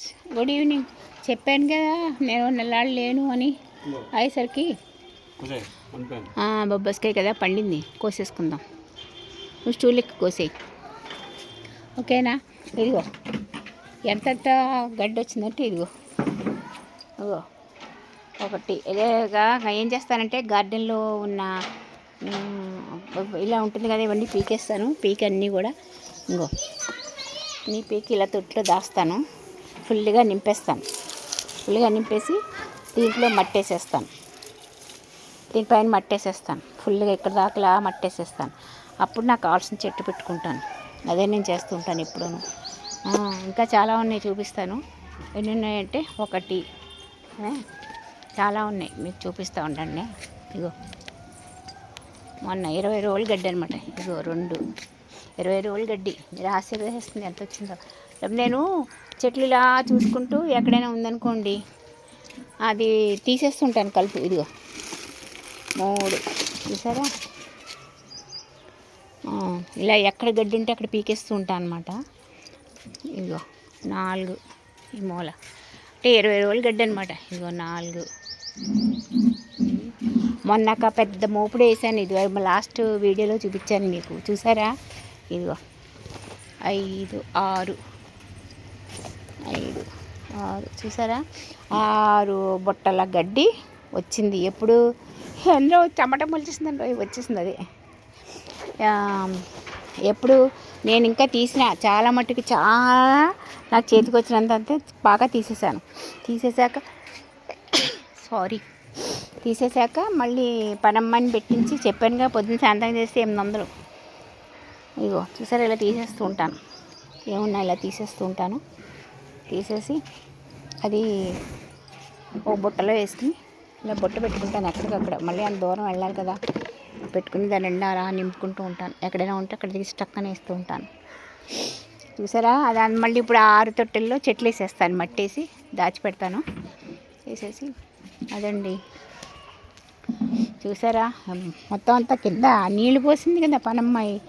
Friends good evening. చెప్పాను కదా నేను నెల్లాళ్ళు లేను అని అయ్యేసరికి బొబ్బస్కాయ కదా పండింది కోసేసుకుందాం. నువ్వు స్టూల్కి కోసేయి. ఓకేనా? ఇదిగో ఎంతెంత గడ్డి వచ్చిందంటే ఇదిగో. ఇదిగో ఒకటి. ఇదేగా ఏం చేస్తానంటే గార్డెన్లో ఉన్న ఇలా ఉంటుంది కదా ఇవన్నీ పీకేస్తాను. పీక్ అన్నీ కూడా ఇంకో నీ పీకి ఇలా తొట్లో దాస్తాను. ఫుల్గా నింపేస్తాను. ఫుల్గా నింపేసి దీంట్లో మట్టేసేస్తాను. దీనిపైన మట్టేసేస్తాను. ఫుల్గా ఇక్కడ దాకా మట్టేసేస్తాను. అప్పుడు నాకు కావాల్సిన చెట్టు పెట్టుకుంటాను. అదే నేను చేస్తుంటాను ఎప్పుడూను. ఇంకా చాలా ఉన్నాయి చూపిస్తాను. ఎన్ని ఉన్నాయంటే ఒకటి చాలా ఉన్నాయి. మీకు చూపిస్తూ ఉండండి. ఇగో. మొన్న ఇరవై రోజులు గడ్డి అనమాట ఇగో రెండు. ఇరవై రోజులు గడ్డి. మీరు ఆశీర్వదిస్తుంది ఎంత వచ్చిందో. నేను చెట్లు ఇలా చూసుకుంటూ ఎక్కడైనా ఉందనుకోండి అది తీసేస్తుంటాను కలుపు. ఇదిగో. మూడు. చూసారా? ఇలా ఎక్కడ గడ్డి ఉంటే అక్కడ పీకేస్తూ ఉంటాను అనమాట ఇదిగో. నాలుగు. ఈ మూల. అంటే ఇరవై రోజులు గడ్డి అనమాట ఇదిగో నాలుగు. మొన్నక పెద్ద మోపుడు వేసాను. ఇది లాస్ట్ వీడియోలో చూపించాను మీకు. చూసారా? ఇదిగో. ఐదు ఆరు. ఐదు ఆరు. చూసారా? ఆరు బుట్టల గడ్డి వచ్చింది. ఎప్పుడు? అందులో చెమట మొలిచేసిందండి వచ్చేసింది అది. ఎప్పుడు? నేను ఇంకా తీసిన. చాలా మట్టుకు చాలా నాకు చేతికి వచ్చినంత అంతే బాగా తీసేసాను. తీసేసాక సారీ. తీసేసాక మళ్ళీ పనమ్మని పెట్టించి చెప్పానుగా పొద్దున్న సాయంత్రం చేస్తే ఎనిమిది వందలు. ఇగో చూసారా ఇలా తీసేస్తూ ఉంటాను. ఏమున్నా ఇలా తీసేస్తూ ఉంటాను. తీసేసి అది ఓ బుట్టలో వేసుకుని ఇలా బుట్ట పెట్టుకుంటాను ఎక్కడికక్కడ. మళ్ళీ అంత దూరం వెళ్ళాలి కదా. పెట్టుకుని దాని నిండా అలా నింపుకుంటూ ఉంటాను. ఎక్కడైనా ఉంటే అక్కడ తీసి టక్కన వేస్తూ ఉంటాను. చూసారా? అది మళ్ళీ ఇప్పుడు ఆరు తొట్టెల్లో చెట్లు వేసేస్తాను. మట్టి వేసి దాచిపెడతాను. వేసేసి అదండి. చూసారా? మొత్తం అంతా కింద నీళ్ళు పోసింది కదా పనమ్మాయి.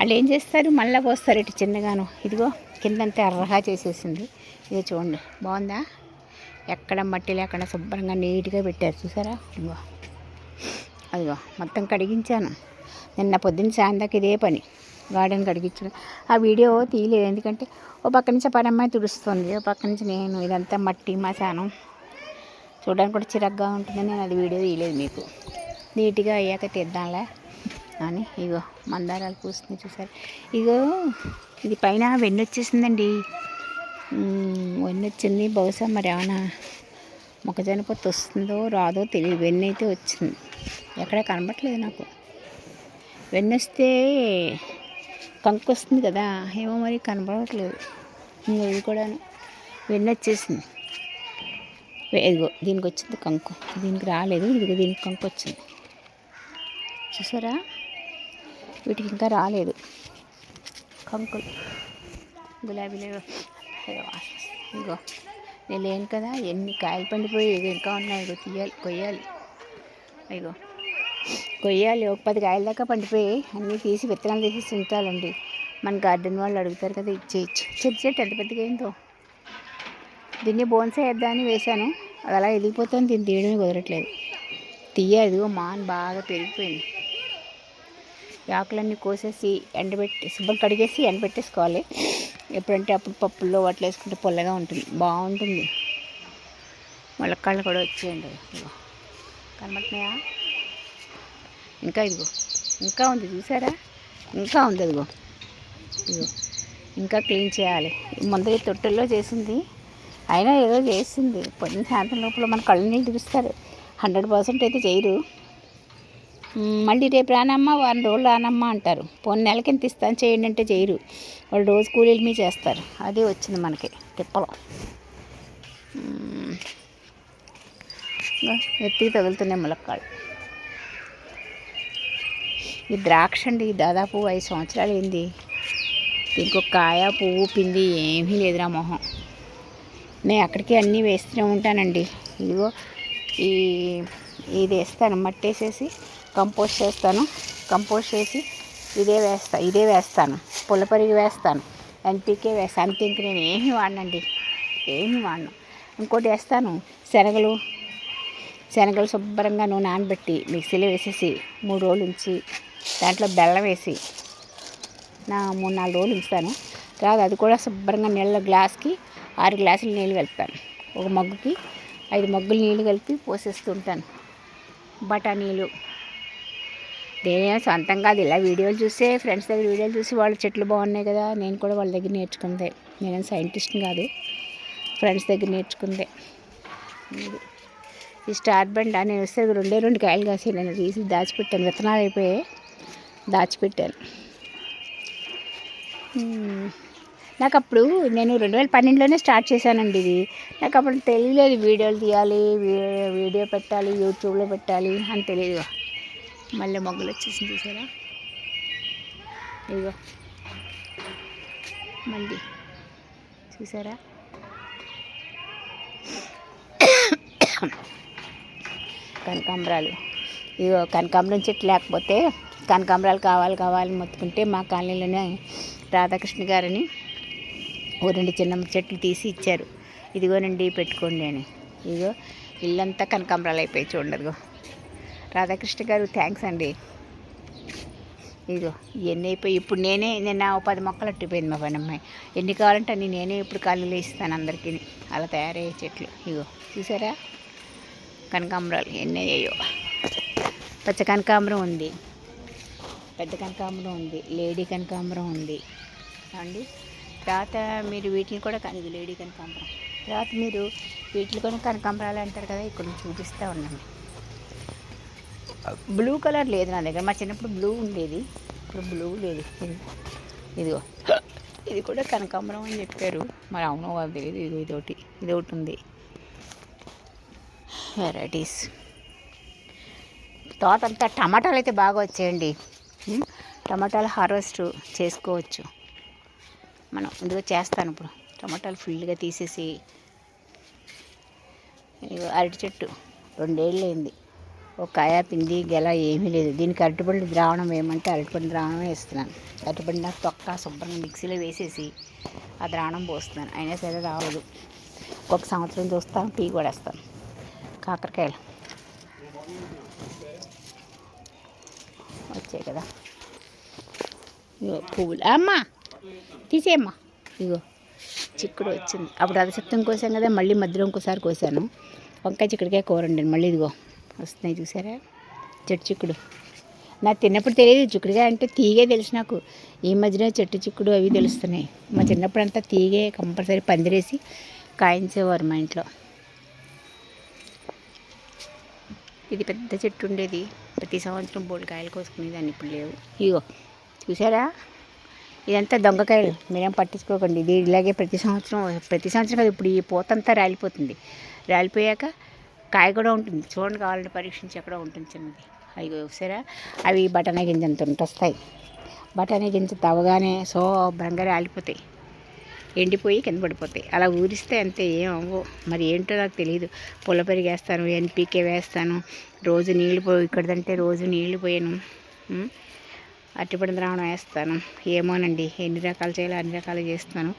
వాళ్ళు ఏం చేస్తారు? మళ్ళీ పోస్తారు ఇటు చిన్నగాను. ఇదిగో కిందంతా ఎర్రగా చేసేసింది. ఇది చూడండి బాగుందా? ఎక్కడ మట్టి లేకుండా శుభ్రంగా నీట్గా పెట్టారు చూసారా? ఇదిగో. అదిగో మొత్తం కడిగించాను. నిన్న పొద్దున్న సాయందాక ఇదే పని. గార్డెన్ కడిగించడం. ఆ వీడియో తీయలేదు. ఎందుకంటే ఓ పక్క నుంచి పనమ్మాయి తుడుస్తుంది. ఓ పక్క నుంచి నేను ఇదంతా మట్టి మసానం. చూడడానికి కూడా చిరగ్గా ఉంటుందని నేను అది వీడియో తీయలేదు మీకు. నీట్గా అయ్యాక తీద్దాంలే. కానీ ఇగో మందారాలు పూస్తుంది చూసారు. ఇగో ఇది పైన వెన్ను వచ్చేసిందండి. వెన్ను వచ్చింది. బహుశా మరి ఏమైనా మొక్కజొన్న పొత్తు వస్తుందో రాదో తెలియదు వెన్ను అయితే వచ్చింది. ఎక్కడ కనబట్లేదు నాకు. వెన్ను వస్తే కంకు వస్తుంది కదా. ఏమో మరి కనబడట్లేదు. ఇంకో ఇది కూడా వెన్ను వచ్చేసింది. ఇదిగో దీనికి వచ్చింది కంకు. దీనికి రాలేదు. ఇదిగో దీనికి కంకు వచ్చింది. చూసారా? వీటికి ఇంకా రాలేదు. కంకులు. గులాబీలు ఏదో ఇదిగో. నేను లేను కదా. ఎన్ని కాయలు పండిపోయి ఇంకా ఉన్నాయి. ఇగో తీయాలి కొయ్యాలి. ఇగో కొయ్యాలి. ఒక పది కాయల దాకా పండిపోయి అన్నీ తీసి విత్తనాలు తీసి ఉంచాలండి. మన గార్డెన్ వాళ్ళు అడుగుతారు కదా ఇచ్చేయచ్చు చెట్టు చెట్టు ఎంత పెద్దగా ఏందో దీన్ని బోన్సే వేద్దామని వేశాను. అది అలా ఎదిగిపోతుంది. దీన్ని తీయడమే కుదరట్లేదు. తీయదు మాన్ బాగా పెరిగిపోయింది. ఆకులన్నీ కోసేసి ఎండబెట్టి శుభ్రం కడిగేసి ఎండబెట్టేసుకోవాలి. ఎప్పుడంటే అప్పుడు పప్పుల్లో వాటిలో వేసుకుంటే పొల్లగా ఉంటుంది బాగుంటుంది. ములక్కాళ్ళు కూడా వచ్చేయండి. ఇదిగో కనబడుతున్నాయా? ఇంకా ఇదిగో ఇంకా ఉంది చూసారా? ఇంకా ఉంది అదిగో. ఇదిగో ఇంకా క్లీన్ చేయాలి. ముందర తొట్టెల్లో చేసింది అయినా ఏదో చేసింది. పొద్దున్న సాయంత్రం లోపల మన కళ్ళు నీళ్ళు చూపిస్తారు హండ్రెడ్ పర్సెంట్ అయితే చేయరు. మళ్ళీ రేపు రానమ్మా వారం రోజులు రానమ్మా అంటారు. పోనీ నెలకి ఎంత ఇస్తాను చేయండి అంటే చేయరు. వాళ్ళు రోజు కూలీలు మీ చేస్తారు. అదే వచ్చింది మనకి తిప్పలో. ఎత్తికి తగులుతున్నాయి ములక్కాళ్ళు. ఈ ద్రాక్ష అండి దాదాపు ఐదు సంవత్సరాలు అయింది. దీనికి ఒక కాయ పువ్వు పిండి ఏమీ లేదురా మొహం. నేను అక్కడికి అన్నీ వేస్తూనే ఉంటానండి. ఇదిగో ఈ ఇది వేస్తాను. మట్టి వేసేసి కంపోస్ట్ చేస్తాను. కంపోస్ట్ చేసి ఇదే వేస్తా ఇదే వేస్తాను. పుల్లపరిగి వేస్తాను. ఎన్పీకే వేస్తాను అంతే ఇంక నేను ఏమి వాడనండి. ఏమి వాడను. ఇంకోటి వేస్తాను. శనగలు శనగలు శుభ్రంగా నూనె నానబెట్టి మిక్సీలో వేసేసి మూడు రోజులు ఉంచి దాంట్లో బెల్లం వేసి నా మూడు నాలుగు రోజులు ఉంచుతాను. తర్వాత అది కూడా శుభ్రంగా నీళ్ళ గ్లాస్కి ఆరు గ్లాసులు నీళ్ళు కలుపుతాను. ఒక మగ్గుకి ఐదు మగ్గులు నీళ్ళు కలిపి పోసేస్తుంటాను బఠానీలు నేనే సొంతంగా అది ఇలా వీడియోలు చూసే ఫ్రెండ్స్ దగ్గర వీడియోలు చూసి వాళ్ళ చెట్లు బాగున్నాయి కదా నేను కూడా వాళ్ళ దగ్గర నేర్చుకుందే. నేనేం సైంటిస్ట్ని కాదు ఫ్రెండ్స్ దగ్గర నేర్చుకుందే. ఇది. ఈ స్టార్ బండ్ నేను వస్తే రెండే రెండు కాయలు కాసి నేను తీసి దాచిపెట్టాను. విత్తనాలు అయిపోయాయి. దాచిపెట్టాను. నాకు అప్పుడు నేను రెండు వేల పన్నెండులోనే స్టార్ట్ చేశానండి ఇది. నాకు అప్పుడు తెలియలేదు వీడియోలు తీయాలి వీడియో పెట్టాలి యూట్యూబ్లో పెట్టాలి అని తెలియదు. మళ్ళీ మొగ్గలు వచ్చేసింది చూసారా? ఇదిగో. మళ్ళీ. చూసారా? కనకాంబరాలు. ఇదిగో కనకాంబరం చెట్టు లేకపోతే కనకాంబరాలు కావాలి కావాలి మొత్తుకుంటే మా కాలనీలోనే రాధాకృష్ణ గారని ఓ రెండు చిన్న చెట్లు తీసి ఇచ్చారు. ఇదిగోనండి పెట్టుకోండి అని. ఇదిగో ఇల్లంతా కనకాంబరాలు అయిపోయి చూడండిగో రాధాకృష్ణ గారు థ్యాంక్స్ అండి. ఇదిగో ఇవన్నీ అయిపోయి ఇప్పుడు నేనే నిన్న పది మొక్కలు అట్టిపోయింది మా పని అమ్మాయి ఎన్ని కావాలంటే అన్ని నేనే ఇప్పుడు కాళ్ళు ఇస్తాను అందరికీ. అలా తయారయ్యే చెట్లు. ఇగో చూసారా? కనకాంబరాలు ఎన్ని అయ్యాయో. పచ్చ కనకాంబరం ఉంది. పెద్ద కనకాంబరం ఉంది. లేడీ కనకాంబరం ఉంది. అండి తర్వాత మీరు వీటిని కూడా కని లేడీ కనకాంబరం. తర్వాత మీరు వీటిని కూడా కనకాంబరాలు అంటారు కదా ఇక్కడ చూపిస్తూ ఉన్నాను. బ్లూ కలర్ లేదు నా దగ్గర. మా చిన్నప్పుడు బ్లూ ఉండేది. ఇప్పుడు బ్లూ లేదు. ఇదిగో. ఇది కూడా కనకాంబరం అని చెప్పారు. మరి అవునో వాళ్ళు తెలియదు ఇది ఇదొకటి. ఇది ఒకటి ఉంది. వెరైటీస్ తోట అంతా టమాటాలు అయితే బాగా వచ్చేయండి. టమాటాలు హార్వెస్ట్ చేసుకోవచ్చు. మనం ఇందులో చేస్తాను ఇప్పుడు. టమాటాలు ఫుల్గా తీసేసి. ఇదిగో అరటి చెట్టు. రెండేళ్ళు అయింది. ఒక కాయ పిండి గెల ఏమీ లేదు. దీనికి అరటిపండు ద్రావణం ఏమంటే అరటిపండు ద్రావణం వేస్తున్నాను. అరటిపండు నాకు తొక్క శుభ్రంగా మిక్సీలో వేసేసి ఆ ద్రావణం పోస్తున్నాను. అయినా సరే రావదు. ఒక సంవత్సరం చూస్తాను టీ కూడా వేస్తాను. కాకరకాయలు. వచ్చాయి కదా. ఇగో పువ్వులు. అమ్మా! తీసేయమ్మా. ఇగో చిక్కుడు వచ్చింది. అప్పుడు అది కోసాం కదా మళ్ళీ మధ్యలో ఇంకోసారి కోసాను. వంకాయ చిక్కుడుకాయ కూర మళ్ళీ ఇదిగో. వస్తున్నాయి చూసారా? చెట్టు చిక్కుడు. నాకు తిన్నప్పుడు తెలియదు చిక్కుడుగా అంటే తీగే తెలుసు నాకు. ఈ మధ్యన చెట్టు చిక్కుడు అవి తెలుస్తున్నాయి. మా చిన్నప్పుడు అంతా తీగే కంపల్సరీ పందిరేసి కాయించేవారు మా ఇంట్లో. ఇది పెద్ద చెట్టు ఉండేది. ప్రతి సంవత్సరం బోల్డ్ కాయలు కోసుకునేదాన్ని ఇప్పుడు లేవు. ఇగో చూసారా? ఇదంతా దొంగకాయలు. మీరేం పట్టించుకోకండి. ఇది ఇలాగే ప్రతి సంవత్సరం ప్రతి సంవత్సరం కాదు ఇప్పుడు ఈ పూతంతా రాలిపోతుంది. రాలిపోయాక కాయ కూడా ఉంటుంది. చూడండి కావాలంటే పరీక్షించి ఎక్కడ ఉంటుంది చిన్నది. అవి ఒకసారా అవి బఠానీ గింజ అంత వస్తాయి బఠానీ గింజ తవ్వగానే శుభ్రంగా రాలిపోతాయి ఎండిపోయి కింద పడిపోతాయి. అలా ఊరిస్తే అంతే ఏం అవ్వవు. మరి ఏంటో నాకు తెలియదు పుల్ల పెరిగేస్తాను ఎన్పికే ఎన్పీకే వేస్తాను రోజు నీళ్ళు పోయి ఇక్కడదంటే రోజు నీళ్ళు పోయాను ఉం? ద్రావణం వేస్తాను. ఏమోనండి ఎన్ని రకాలు చేయాలో అన్ని రకాలు చేస్తాను.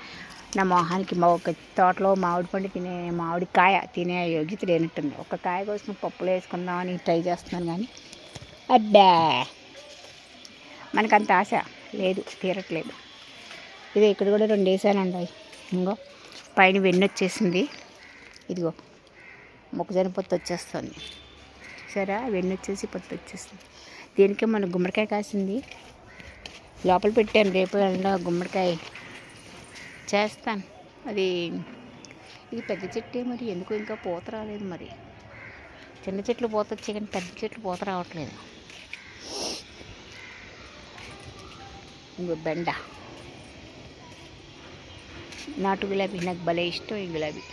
నా మొహానికి మా ఒక తోటలో మామిడి పండు తినే మామిడి కాయ తినే యోగ్యత లేనట్టుంది. ఒక కాయ కోసం పప్పులో వేసుకుందామని ట్రై చేస్తున్నాను కానీ అబ్బా! అంత ఆశ లేదు తీరట్లేదు. ఇది ఇక్కడ కూడా రెండు వేసానండి ఇంకో పైన వెన్ను వచ్చేసింది. ఇదిగో మొక్కజొన్న పొత్తు వచ్చేస్తుంది. సరే వెన్ను వచ్చేసి పొత్తు వచ్చేస్తుంది దీనికి మన గుమ్మడికాయ కాసింది. లోపల పెట్టాను రేపు గుమ్మడికాయ చేస్తాను. అది ఇది పెద్ద చెట్టే మరి ఎందుకో ఇంకా పూత రాలేదు మరి? చిన్న చెట్లు పూత వచ్చాయి కానీ పెద్ద చెట్లు పూత రావట్లేదు. ఇంకో బెండ. నాటు గులాబీ నాకు భలే ఇష్టం ఈ గులాబీ.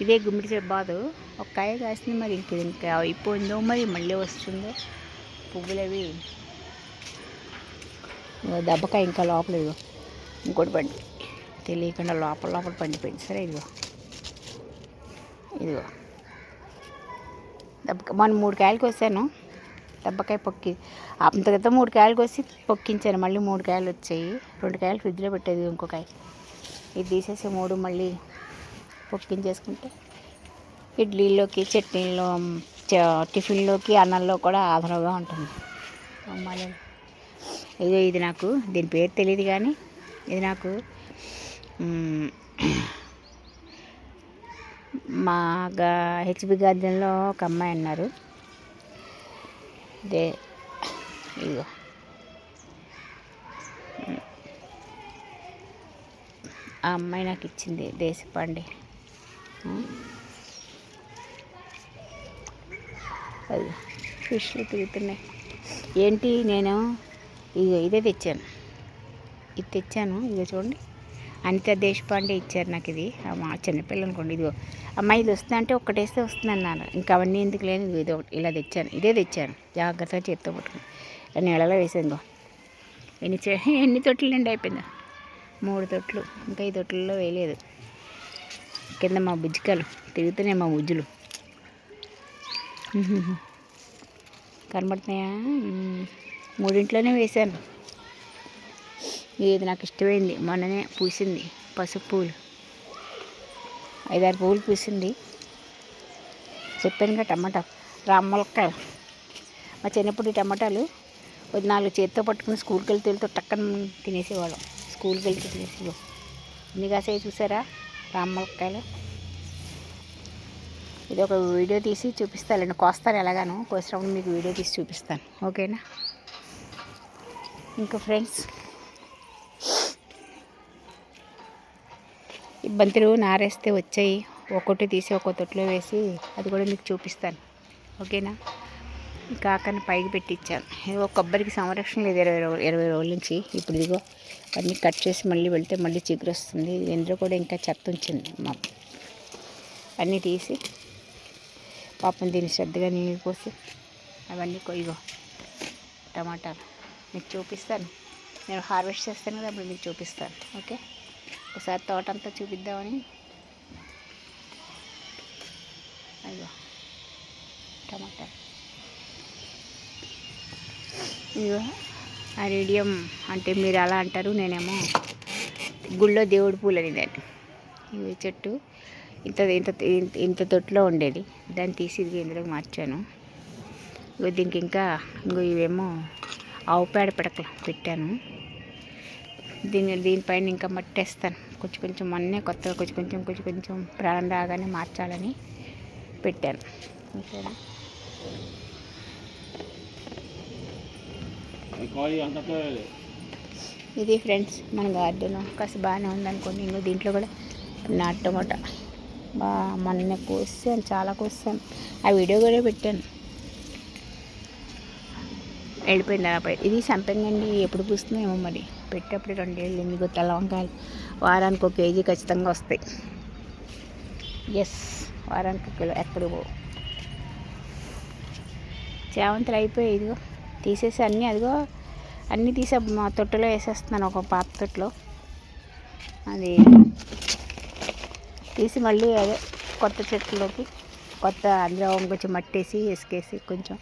ఇదే గుమ్మిడి చెట్టు బాదు. ఒక కాయ కాసింది మరి ఇంక ఇంకా అయిపోయిందో మరి మళ్ళీ వస్తుందో. పువ్వులు అవి. దెబ్బకాయ ఇంకా లోపలేదు. ఇంకోటి పండి. తెలియకుండా లోపల లోపల పండిపోయింది. సరే ఇదిగో. ఇదిగో. దెబ్బకాయ మొన్న మూడు కాయలు కోసాను. దెబ్బకాయ పొక్కి అంత క్రితం మూడు కాయలు కోసి పొక్కించాను. మళ్ళీ మూడు కాయలు వచ్చాయి. రెండు కాయలు ఫ్రిడ్జ్లో పెట్టేది ఇంకో కాయ. ఇది తీసేసి మూడు మళ్ళీ పొక్కించేసుకుంటే ఇడ్లీలోకి చట్నీలో చ- టిఫిన్లోకి అన్నంలో కూడా ఆధారంగా ఉంటుంది. మళ్ళీ ఇదో ఇది నాకు దీని పేరు తెలియదు కానీ ఇది నాకు మా గా హెచ్బి గార్డెన్లో ఒక అమ్మాయి అన్నారు. దే ఇదిగో. ఆ అమ్మాయి నాకు ఇచ్చింది దేశపాండే అది ఫిష్లు తిరుగుతున్నాయి. ఏంటి నేను? ఇక ఇదే తెచ్చాను. ఇది తెచ్చాను ఇదిగో చూడండి. అనిత దేశపాండే ఇచ్చారు నాకు ఇది. మా చిన్నపిల్ల అనుకోండి ఇదిగో అమ్మాయి ఇది వస్తుందంటే అంటే ఒక్కటేస్తే వస్తుంది అన్నారు ఇంకా అవన్నీ ఎందుకు లేదు ఇది ఒకటి ఇలా తెచ్చాను ఇదే తెచ్చాను. జాగ్రత్తగా చేత్తో పట్టుకుని. నీళ్ళలో వేసాను ఎన్ని ఎన్ని తొట్లు నిండి అయిపోయిందా? మూడు తొట్లు ఇంకా ఈ తొట్లలో వేయలేదు. కింద మా బుజ్జికలు తిరుగుతున్నాయి మా బుజ్జులు. కనబడుతున్నాయా? మూడింట్లోనే వేశాను. ఇది నాకు ఇష్టమైంది? మొన్ననే పూసింది పసుపు పూలు ఐదారు పువ్వులు పూసింది. చెప్పాను కదా టమాటా రామ్మలక్కాయలు మా చిన్నప్పుడు ఈ టమాటాలు ఒక నాలుగు చేత్తో పట్టుకుని స్కూల్కి వెళ్తే వెళ్తే టక్కన తినేసేవాళ్ళం. స్కూల్కి వెళ్తే తినేసేవాళ్ళం. ఇన్ని కాసే చూసారా రామ్మలక్కాయలు ఇది ఒక వీడియో తీసి చూపిస్తాను. కోస్తాను ఎలాగాను. కోసినప్పుడు మీకు వీడియో తీసి చూపిస్తాను. ఓకేనా? ఇంకా ఫ్రెండ్స్ ఈ బంతులు నారేస్తే వచ్చాయి. ఒక్కొక్కటి తీసి ఒక్కో తొట్లో వేసి అది కూడా మీకు చూపిస్తాను. ఓకేనా? కాకని పైకి పెట్టించాను ఏదో కొబ్బరికి సంరక్షణ లేదు ఇరవై రోజులు ఇరవై రోజుల నుంచి. ఇప్పుడు ఇదిగో అన్నీ కట్ చేసి మళ్ళీ వెళ్తే మళ్ళీ చిగురు వస్తుంది. ఇందులో కూడా ఇంకా చెత్త ఉంచింది మా అన్నీ తీసి పాపం దీన్ని శ్రద్ధగా నీళ్ళు పోసి అవన్నీ కొయ్యగో టమాటాలు. మీకు చూపిస్తాను. నేను హార్వెస్ట్ చేస్తాను కదా అప్పుడు మీకు చూపిస్తాను. ఓకే? ఒకసారి తోట అంతా చూపిద్దామని. అయ్యో టమాటా. ఇదిగో ఆ రేడియం అంటే మీరు అలా అంటారు నేనేమో గుళ్ళో దేవుడి పూలు అని దాన్ని ఇవి చెట్టు ఇంత ఇంత ఇంత- ఇంత తొట్టులో ఉండేది. దాన్ని తీసి ఇది ఇందులోకి మార్చాను. ఇగో దీనికి ఇంకా ఇంకో ఇవేమో ఆవు పేడ పిడకలు పెట్టాను. దీని దీనిపైన ఇంకా మట్టేస్తాను. కొంచెం కొంచెం మొన్నే కొత్తగా కొంచెం కొంచెం కొంచెం కొంచెం ప్రాణం రాగానే మార్చాలని పెట్టాను. ఓకేనా ఇది ఫ్రెండ్స్ మన గార్డెన్. కాస్త బాగానే ఉందనుకోండి. ఇంకో దీంట్లో కూడా నాటు టమాటా. బా మొన్న కోసాను చాలా కోసాను. ఆ వీడియో కూడా పెట్టాను. వెళ్ళిపోయింది పై- ఇది సంపెంగండి ఎప్పుడు పూస్తుందో ఏమో మరి. పెట్టేప్పుడు రెండేళ్ళు ఎందుకు గుత్తల వంకాయలు వారానికి ఒక కేజీ ఖచ్చితంగా వస్తాయి. ఎస్ వారానికి ఒక కిలో ఎక్కడికి పోవు చేవంతులు అయిపోయి ఇదిగో. తీసేసి అన్నీ అదిగో. అన్నీ తీసే మా తొట్టులో వేసేస్తున్నాను ఒక పాత తొట్టులో. అది తీసి మళ్ళీ అదే కొత్త చెట్లలోకి కొత్త అందులో కొంచెం మట్టేసి వేసుకేసి కొంచెం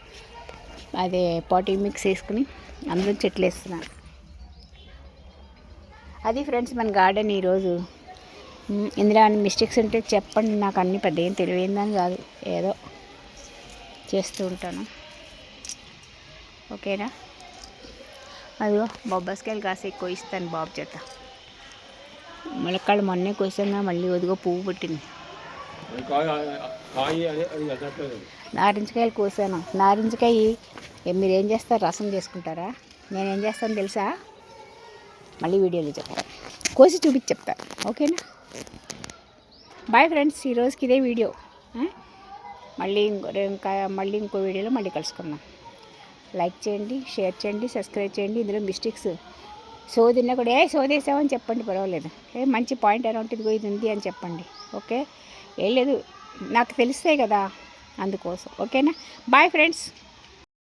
అదే పాటింగ్ మిక్స్ వేసుకుని అందులో చెట్లు వేస్తున్నాను. అది ఫ్రెండ్స్ మన గార్డెన్ ఈరోజు. ఇందులో ఇందులో మిస్టేక్స్ ఉంటే చెప్పండి నాకు అన్ని పెద్ద ఏం తెలియదని కాదు. ఏదో చేస్తూ ఉంటాను. ఓకేనా? అదిగో బొబ్బస్కాయలు కాసి కోయిస్తాను బాబు చేత. ములక్కాళ్ళు మొన్నే కోసంగా మళ్ళీ ఒదిగో పువ్వు పుట్టింది. నారింజకాయలు కోసాను. నారింజకాయ మీరు ఏం చేస్తారు? రసం చేసుకుంటారా? నేనేం చేస్తాను తెలుసా? మళ్ళీ వీడియోలో చెప్తాను. కోసి చూపించి చెప్తాను ఓకేనా? బాయ్ ఫ్రెండ్స్ ఈరోజుకి ఇదే వీడియో. మళ్ళీ ఇంకో ఇంకా మళ్ళీ ఇంకో వీడియోలో మళ్ళీ కలుసుకుందాం. లైక్ చేయండి షేర్ చేయండి సబ్స్క్రైబ్ చేయండి. ఇందులో మిస్టేక్స్ సోదిన్నా కూడా ఏ సోదేసామని చెప్పండి పర్వాలేదు. ఏ మంచి పాయింట్ అరౌంట్ ఇదిగో ఇది ఉంది అని చెప్పండి. ఓకే? ఏం లేదు. నాకు తెలుస్తాయి కదా అందుకోసం. ఓకేనా? Bye friends